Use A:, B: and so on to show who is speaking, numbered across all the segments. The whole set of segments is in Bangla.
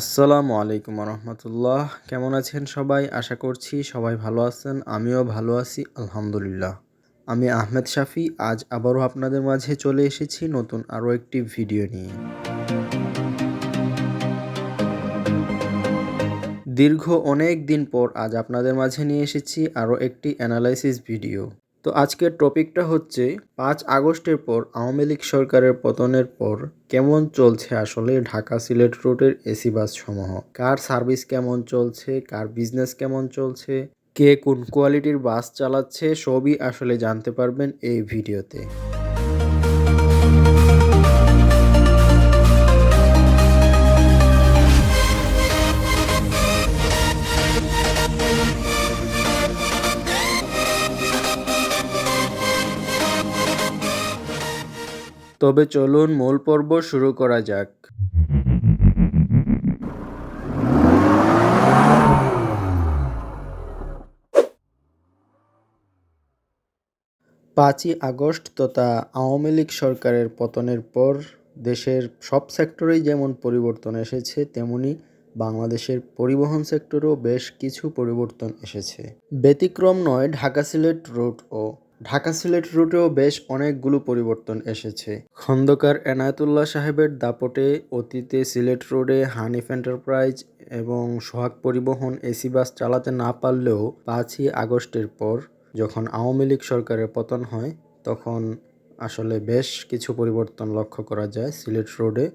A: আসসালামু আলাইকুম রহমতুল্লাহ কেমন আছেন সবাই? আশা করছি সবাই ভালো আছেন, আমিও ভালো আছি, আলহামদুলিল্লাহ। আমি আহমেদ শাফি, আজ আবারও আপনাদের মাঝে চলে এসেছি নতুন আরও একটি ভিডিও নিয়ে। দীর্ঘ অনেক দিন পর আজ আপনাদের মাঝে নিয়ে এসেছি আরও একটি অ্যানালাইসিস ভিডিও। তো আজকের টপিকটা হচ্ছে পাঁচ আগস্টের পর আওয়ামী লীগ সরকারের পতনের পর কেমন চলছে আসলে ঢাকা সিলেট রুটের এসি বাস সমূহ? কার সার্ভিস কেমন চলছে? কার বিজনেস কেমন চলছে? কে কোন কোয়ালিটির বাস চালাচ্ছে? সবই আসলে জানতে পারবেন এই ভিডিওতে। তবে চলুন মূল পর্ব শুরু করা যাক। পাঁচই আগস্ট তথা আওয়ামী লীগ সরকারের পতনের পর দেশের সব সেক্টরেই যেমন পরিবর্তন এসেছে, তেমনি বাংলাদেশের পরিবহন সেক্টরেও বেশ কিছু পরিবর্তন এসেছে। ব্যতিক্রম নয়, ঢাকা সিলেট রুট ও ঢাকা সিলেট রুটেও বেশ অনেকগুলো পরিবর্তন এসেছে। খন্দকার এনায়েতুল্লাহ সাহেবের দাপটে অতীতে সিলেট রোডে হানিফ এন্টারপ্রাইজ এবং সোহাগ পরিবহন এসি বাস চালাতে না পারলেও পাঁচই আগস্টের পর যখন আওয়ামী লীগ সরকারের পতন হয়, তখন আসলে বেশ কিছু পরিবর্তন লক্ষ্য করা যায় সিলেট রোডে।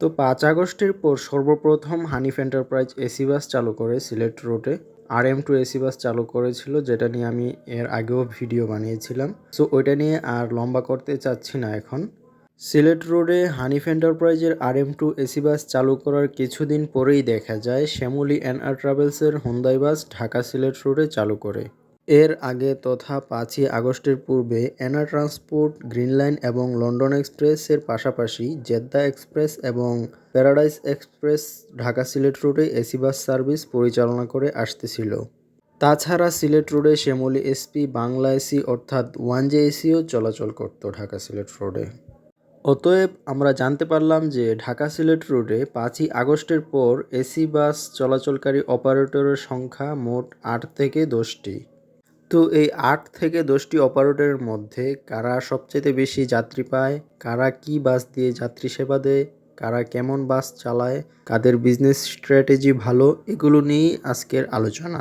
A: তো পাঁচ আগস্টের পর সর্বপ্রথম হানিফ এন্টারপ্রাইজ এসি বাস চালু করে সিলেট রোডে। আর এম টু এসি বাস চালু করেছিল, যেটা নিয়ে আমি এর আগেও ভিডিও বানিয়েছিলাম। সো ওইটা নিয়ে আর লম্বা করতে চাচ্ছি না এখন। সিলেট রোডে হানিফ এন্টারপ্রাইজের R M two AC bus চালু করার কিছুদিন পরেই দেখা যায়, শ্যামলী অ্যান্ড আর ট্রাভেলসের হুন্দাই বাস ঢাকা সিলেট রোডে চালু করে। এর আগে তথা পাঁচই আগস্টের পূর্বে অ্যানা ট্রান্সপোর্ট গ্রিন লাইন এবং লন্ডন এক্সপ্রেসের পাশাপাশি জেদ্দা এক্সপ্রেস এবং প্যারাডাইস এক্সপ্রেস ঢাকা সিলেট রোডে এসি বাস সার্ভিস পরিচালনা করে আসতেছিল। তাছাড়া সিলেট রোডে শ্যামলী এসপি, বাংলা এসি অর্থাৎ ওয়ান জে এসিও চলাচল করত ঢাকা সিলেট রোডে অতএব আমরা জানতে পারলাম যে ঢাকা সিলেট রোডে পাঁচই আগস্টের পর এসি বাস চলাচলকারী অপারেটরের সংখ্যা মোট আট থেকে দশটি। তো এই আট থেকে দশটি অপারেটরের মধ্যে কারা সবচেয়ে বেশি যাত্রী পায়? কারা কি বাস দিয়ে যাত্রী সেবা দেয়? কারা কেমন বাস চালায়? কাদের বিজনেস স্ট্র্যাটেজি ভালো? এগুলো নিয়েই আজকের আলোচনা।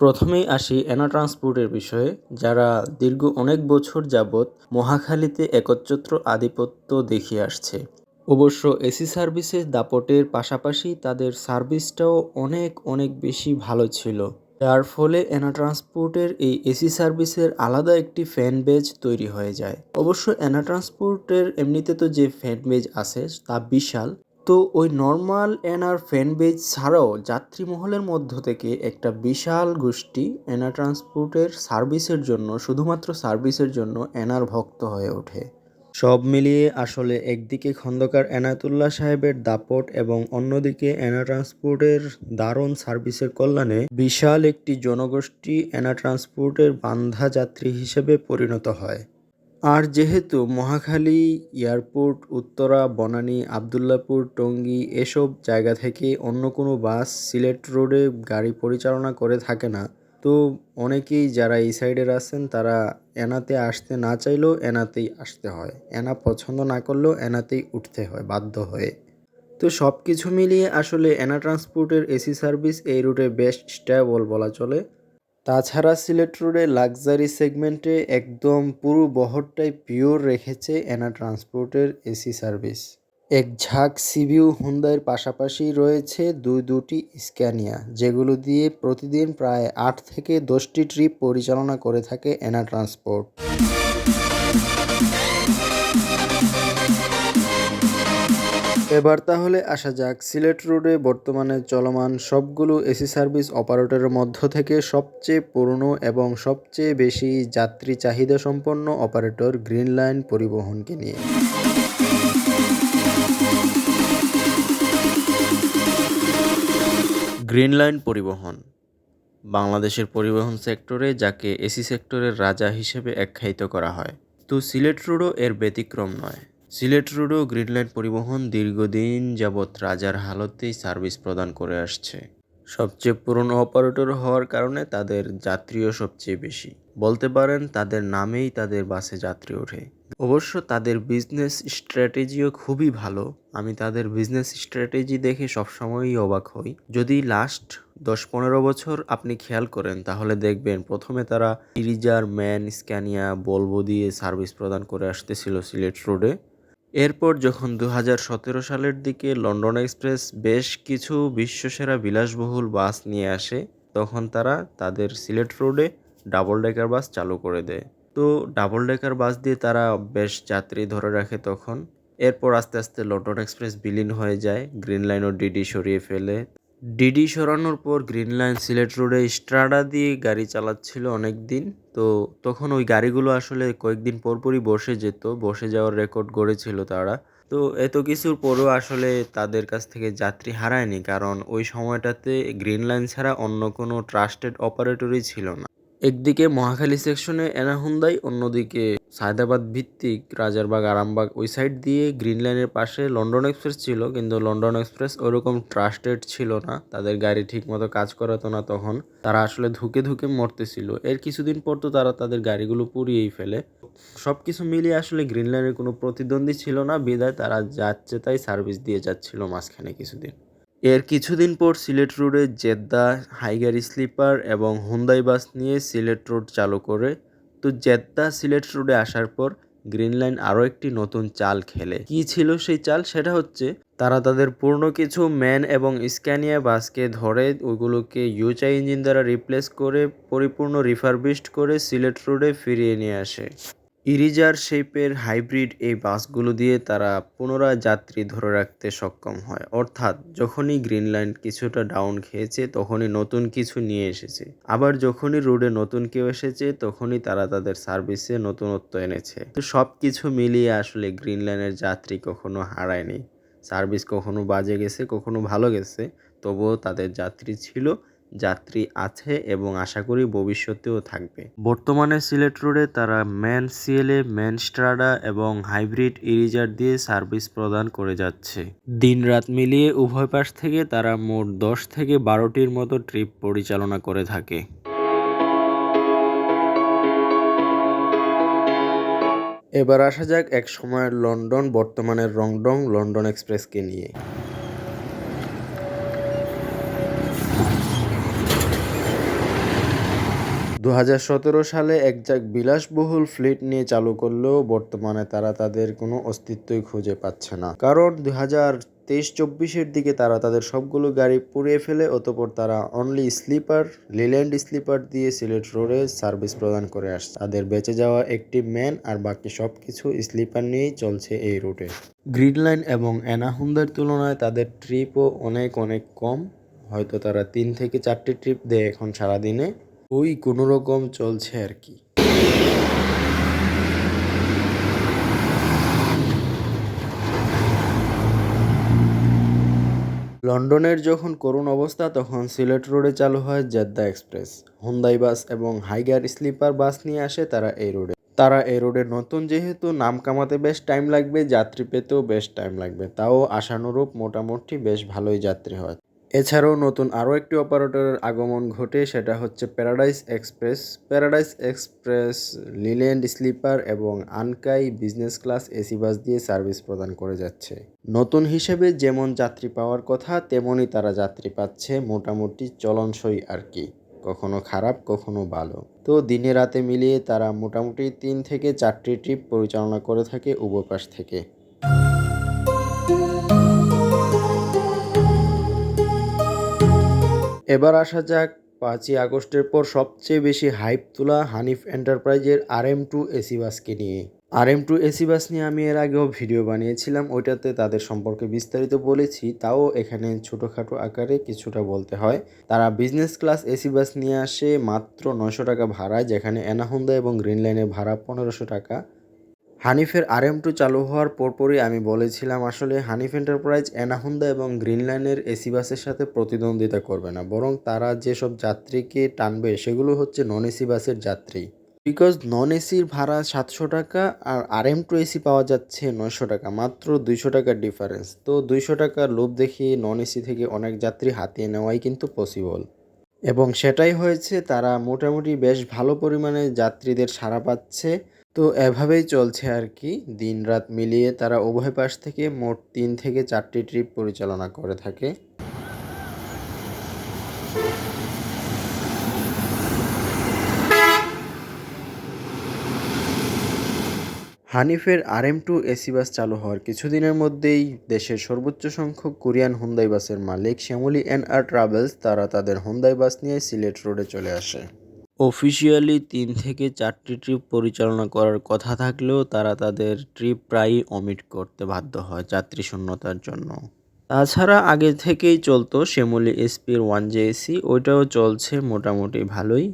A: প্রথমেই আসি এনা ট্রান্সপোর্টের বিষয়ে, যারা দীর্ঘ অনেক বছর যাবৎ মহাখালীতে একচ্ছত্র আধিপত্য দেখিয়ে আসছে। অবশ্য এসি সার্ভিসের দাপটের পাশাপাশি তাদের সার্ভিসটাও অনেক অনেক বেশি ভালো ছিল। যার ফলে এনা ট্রান্সপোর্টের এই এসি সার্ভিসের আলাদা একটি ফ্যান বেজ তৈরি হয়ে যায়। অবশ্য এনা ট্রান্সপোর্টের এমনিতে তো যে ফ্যান বেজ আছে, তা বিশাল। তো ওই নর্মাল এনার ফ্যান বেজ ছাড়াও যাত্রী মহলের মধ্য থেকে একটা বিশাল গোষ্ঠী এনা ট্রান্সপোর্টের সার্ভিসের জন্য, শুধুমাত্র সার্ভিসের জন্য এনার ভক্ত হয়ে ওঠে। সব মিলিয়ে আসলে একদিকে খন্দকার এনায়তুল্লাহ সাহেবের দাপট এবং অন্যদিকে এনা ট্রান্সপোর্টের দারুণ সার্ভিসের কল্যাণে বিশাল একটি জনগোষ্ঠী এনা ট্রান্সপোর্টের বান্ধা যাত্রী হিসেবে পরিণত হয়। আর যেহেতু মহাখালী এয়ারপোর্ট, উত্তরা, বনানী, আবদুল্লাপুর, টঙ্গী এসব জায়গা থেকে অন্য কোনো বাস সিলেট রোডে গাড়ি পরিচালনা করে থাকে না, তো অনেকেই যারা এই সাইডের আছেন তারা এনাতে আসতে না চাইলেও এনাতেই আসতে হয়। এনা পছন্দ না করলেও এনাতেই উঠতে হয়, বাধ্য হয়ে। তো সব কিছু মিলিয়ে আসলে এনা ট্রান্সপোর্টের এসি সার্ভিস এই রুটে বেস্ট স্টেবল বলা চলে। তাছাড়া সিলেট রোডে লাক্সারি সেগমেন্টে একদম পুরো বহরটাই পিওর রেখেছে এনা ট্রান্সপোর্টের এসি সার্ভিস। এক ঝাঁক সিভিউ হুন্দাইয়ের পাশাপাশি রয়েছে দুই দুটি স্ক্যানিয়া, যেগুলো দিয়ে প্রতিদিন প্রায় আট থেকে দশটি ট্রিপ পরিচালনা করে থাকে এনা ট্রান্সপোর্ট। এবার তাহলে আসা যাক, সিলেট রোডে বর্তমানে চলমান সবগুলো এসি সার্ভিস অপারেটরের মধ্য থেকে সবচেয়ে পুরনো এবং সবচেয়ে বেশি যাত্রী চাহিদা সম্পন্ন অপারেটর গ্রিন লাইন পরিবহনকে নিয়ে। গ্রিন লাইন পরিবহন, বাংলাদেশের পরিবহন সেক্টরে যাকে এসি সেক্টরের রাজা হিসেবে আখ্যায়িত করা হয়। তো সিলেট রোডও এর ব্যতিক্রম নয়। সিলেট রোডও গ্রিন লাইন পরিবহন দীর্ঘদিন যাবৎ রাজার হালতেই সার্ভিস প্রদান করে আসছে। সবচেয়ে পুরনো অপারেটর হওয়ার কারণে তাদের যাত্রীও সবচেয়ে বেশি। বলতে পারেন, তাদের নামেই তাদের বাসে যাত্রী ওঠে। অবশ্য তাদের বিজনেস স্ট্র্যাটেজিও খুবই ভালো। আমি তাদের বিজনেস স্ট্র্যাটেজি দেখে সবসময়ই অবাক হই। যদি লাস্ট দশ পনেরো বছর আপনি খেয়াল করেন, তাহলে দেখবেন প্রথমে তারা ইরিজার ম্যান স্ক্যানিয়া বলব দিয়ে সার্ভিস প্রদান করে আসতেছিল সিলেট রোডে এরপর যখন দু সালের দিকে লন্ডন এক্সপ্রেস বেশ কিছু বিশ্বসেরা বিলাসবহুল বাস নিয়ে আসে, তখন তারা তাদের সিলেট রোডে ডাবল ডেকার বাস চালু করে দেয়। তো ডাবল ডেকার বাস দিয়ে তারা বেশ যাত্রী ধরে রাখে তখন। এরপর আস্তে আস্তে লন্ডন এক্সপ্রেস বিলীন হয়ে যায়। গ্রিন লাইন ও ডিডি সরিয়ে ফেলে। ডিডি সরানোর পর গ্রিন লাইন সিলেট রোডে স্ট্রাডা দিয়ে গাড়ি চালাচ্ছিল অনেক দিন তো তখন ওই গাড়িগুলো আসলে কয়েকদিন পরপরই বসে যেত। বসে যাওয়ার রেকর্ড গড়েছিল তারা। তো এত কিছুর পরও আসলে তাদের কাছ থেকে যাত্রী হারায়নি। কারণ ওই সময়টাতে গ্রিন লাইন ছাড়া অন্য কোনো ট্রাস্টেড অপারেটরই ছিল না। একদিকে মহাখালী সেকশনে এনাহুন্দাই অন্যদিকে সায়দাবাদ ভিত্তিক রাজারবাগ, আরামবাগ ওই সাইড দিয়ে গ্রিন লাইনের পাশে লন্ডন এক্সপ্রেস ছিল, কিন্তু লন্ডন এক্সপ্রেস ওরকম ট্রাস্টেড ছিল না। তাদের গাড়ি ঠিকমতো কাজ করাতো না তখন। তারা আসলে ধুকে ধুকে মরতেছিল। এর কিছুদিন পর তো তারা তাদের গাড়িগুলো পুড়িয়েই ফেলে। সব কিছু মিলিয়ে আসলে গ্রিন লাইনের কোনো প্রতিদ্বন্দ্বী ছিল না। বিদায় তারা যাচ্ছে তাই সার্ভিস দিয়ে যাচ্ছিল মাঝখানে কিছুদিন। এর কিছুদিন পর সিলেট রোডে জেদ্দা হাইগার স্লিপার এবং হুন্দাই বাস নিয়ে সিলেট রোড চালু করে। তো জেদ্দা সিলেট রোডে আসার পর গ্রিন লাইন আরও একটি নতুন চাল খেলে। কি ছিল সেই চাল? সেটা হচ্ছে, তারা তাদের পূর্ণ কিছু ম্যান এবং স্ক্যানিয়া বাসকে ধরে ওইগুলোকে ইউচাই ইঞ্জিন দ্বারা রিপ্লেস করে পরিপূর্ণ রিফারবিশড করে সিলেট রোডে ফিরিয়ে নিয়ে আসে। ইরিজার শেপের হাইব্রিড এই বাসগুলো দিয়ে তারা পুনরায় যাত্রী ধরে রাখতে সক্ষম হয়। অর্থাৎ যখনই গ্রিন লাইন কিছুটা ডাউন খেয়েছে, তখনই নতুন কিছু নিয়ে এসেছে। আবার যখনই রোডে নতুন কেউ এসেছে, তখনই তারা তাদের সার্ভিসে নতুনত্ব এনেছে। তো সব কিছু মিলিয়ে আসলে গ্রিন লাইনের যাত্রী কখনো হারায়নি। সার্ভিস কখনো বাজে গেছে, কখনো ভালো গেছে, তবুও তাদের যাত্রী ছিল যাত্রী আছে এবং আশা করি ভবিষ্যতেও থাকবে। বর্তমানে সিলেট রোডে তারা ম্যান সিএলএ ম্যান স্ট্রাডা এবং হাইব্রিড ইরিজার দিয়ে সার্ভিস প্রদান করে যাচ্ছে। দিন রাত মিলিয়ে উভয় পাশ থেকে তারা মোট দশ থেকে বারোটির মতো ট্রিপ পরিচালনা করে থাকে। এবার আসা যাক এক সময়ের লন্ডন, বর্তমানের রংডং, লন্ডন এক্সপ্রেসকে নিয়ে। দু হাজার সতেরো সালে একজাক বিলাসবহুল ফ্লিট নিয়ে চালু করলেও বর্তমানে তারা তাদের কোনো অস্তিত্বই খুঁজে পাচ্ছে না। কারণ দু তেইশ চব্বিশের দিকে তারা তাদের সবগুলো গাড়ি পুড়িয়ে ফেলে, অতপর তারা অনলি স্লিপার লিল্যান্ড স্লিপার দিয়ে সিলেট রোডে সার্ভিস প্রদান করে আসছে। তাদের বেঁচে যাওয়া একটি ম্যান আর বাকি সব কিছু স্লিপার নিয়েই চলছে এই রুটে গ্রিন লাইন এবং অ্যানাহুন্দার তুলনায় তাদের ট্রিপও অনেক অনেক কম। হয়তো তারা তিন থেকে চারটি ট্রিপ দেয় এখন সারাদিনে। ওই কোনো রকম চলছে আর কি। লন্ডনের যখন করুণ অবস্থা, তখন সিলেট রোডে চালু হয় জেদ্দা এক্সপ্রেস। হুন্দাই বাস এবং হাইগার স্লিপার বাস নিয়ে আসে তারা এই রোডে। তারা এই রোডে নতুন যেহেতু নাম কামাতে বেশ টাইম লাগবে, যাত্রী পেতেও বেশ টাইম লাগবে। তাও আশানুরূপ মোটামুটি বেশ ভালোই যাত্রী হয়। এছাড়াও নতুন আরও একটি অপারেটরের আগমন ঘটে, সেটা হচ্ছে Paradise Express. Paradise Express, Leyland sleeper এবং Ankai business class AC bus দিয়ে সার্ভিস প্রদান করে যাচ্ছে। নতুন হিসেবে যেমন যাত্রী পাওয়ার কথা, তেমনই তারা যাত্রী পাচ্ছে মোটামুটি চলনসই আর কি। কখনো খারাপ, কখনো ভালো। তো দিনে রাতে মিলিয়ে তারা মোটামুটি তিন থেকে চারটি ট্রিপ পরিচালনা করে থাকে পাশ থেকে। এবার আসা যাক পাঁচই আগস্টের পর সবচেয়ে বেশি হাইপ তোলা হানিফ এন্টারপ্রাইজের আর এম টু এসি বাসকে নিয়ে। আর এম টু এসি বাস নিয়ে আমি এর আগেও ভিডিও বানিয়েছিলাম, ওইটাতে তাদের সম্পর্কে বিস্তারিত বলেছি, তাও এখানে ছোটোখাটো আকারে কিছুটা বলতে হয়। তারা বিজনেস ক্লাস এসি বাস নিয়ে আসে মাত্র নশো টাকা ভাড়ায়, যেখানে এনাহুন্দা এবং গ্রিন লাইনের ভাড়া পনেরোশো টাকা। হানিফের আর এম টু চালু হওয়ার পরপরই আমি বলেছিলাম, আসলে হানিফ এন্টারপ্রাইজ এনাহুন্দা এবং গ্রিন লাইনের এসি বাসের সাথে প্রতিদ্বন্দ্বিতা করবে না। বরং তারা যেসব যাত্রীকে টানবে, সেগুলো হচ্ছে নন এসি বাসের যাত্রী। বিকজ নন এসির ভাড়া সাতশো টাকা আর আর এম টু এসি পাওয়া যাচ্ছে নয়শো টাকা, মাত্র দুইশো টাকার ডিফারেন্স তো দুইশো টাকার লোভ দেখিয়ে নন এসি থেকে অনেক যাত্রী হাতিয়ে নেওয়াই কিন্তু পসিবল এবং সেটাই হয়েছে, তারা মোটামুটি বেশ ভালো পরিমাণে যাত্রীদের সাড়া পাচ্ছে। তো এভাবেই চলছে আর কি। দিন রাত মিলিয়ে তারা উভয় পাশ থেকে মোট তিন থেকে চারটি ট্রিপ পরিচালনা করে থাকে। হানিফের R M two AC bus চালু হওয়ার কিছুদিনের মধ্যেই দেশের সর্বোচ্চ সংখ্যক কোরিয়ান হুন্দাই বাসের মালিক শ্যামলী এন আর ট্রাভেলস, তারা তাদের হুন্দাই বাস নিয়ে সিলেট রোডে চলে আসে। অফিসিয়ালি তিন থেকে চারটি ট্রিপ পরিচালনা করার কথা থাকলেও তারা তাদের ট্রিপ প্রায়ই অমিট করতে বাধ্য হয় যাত্রী শূন্যতার জন্য। তাছাড়া আগে থেকেই চলতো শ্যামলী এসপির ওয়ান জে এসি ওইটাও চলছে মোটামুটি ভালোই।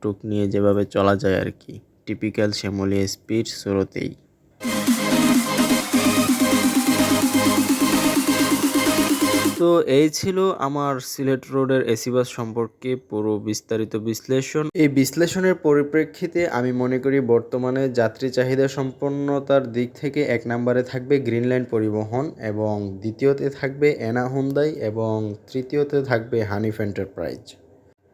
A: টুক নিয়ে যেভাবে চলা যায় আর কি টিপিক্যাল শ্যামলী এসপির স্রোতেই তো এই ছিল আমার সিলেট রোডের এসি বাস সম্পর্কে পুরো বিস্তারিত বিশ্লেষণ। এই বিশ্লেষণের পরিপ্রেক্ষিতে আমি মনে করি বর্তমানে যাত্রী চাহিদা সম্পন্নতার দিক থেকে এক নম্বরে থাকবে গ্রিনল্যান্ড পরিবহন এবং দ্বিতীয়তে থাকবে এনা হুন্দাই এবং তৃতীয়তে থাকবে হানিফ এন্টারপ্রাইজ।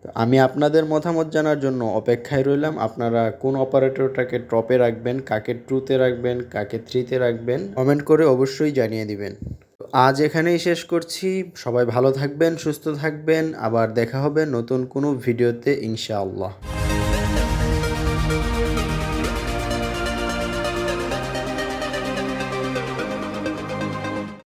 A: তো আমি আপনাদের মতামত জানার জন্য অপেক্ষায় রইলাম, আপনারা কোন অপারেটরটাকে টপে রাখবেন, কাকে ট্রুতে রাখবেন, কাকে থ্রিতে রাখবেন, কমেন্ট করে অবশ্যই জানিয়ে দিবেন। আজ এখানেই শেষ করছি। সবাই ভালো থাকবেন, সুস্থ থাকবেন। আবার দেখা হবে নতুন কোনো ভিডিওতে, ইনশাআল্লাহ।